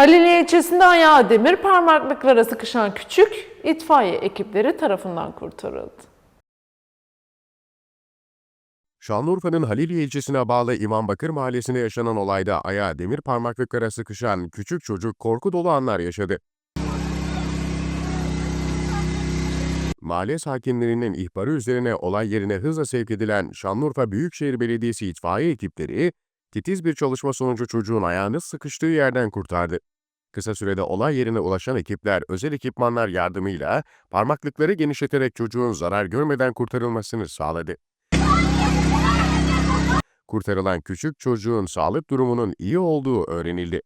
Haliliye ilçesinde ayağı demir parmaklıklara sıkışan küçük itfaiye ekipleri tarafından kurtarıldı. Şanlıurfa'nın Haliliye ilçesine bağlı İmambakır mahallesinde yaşanan olayda ayağı demir parmaklıklara sıkışan küçük çocuk korku dolu anlar yaşadı. Mahalle sakinlerinin ihbarı üzerine olay yerine hızla sevk edilen Şanlıurfa Büyükşehir Belediyesi itfaiye ekipleri, titiz bir çalışma sonucu çocuğun ayağını sıkıştığı yerden kurtardı. Kısa sürede olay yerine ulaşan ekipler özel ekipmanlar yardımıyla parmaklıkları genişleterek çocuğun zarar görmeden kurtarılmasını sağladı. Kurtarılan küçük çocuğun sağlık durumunun iyi olduğu öğrenildi.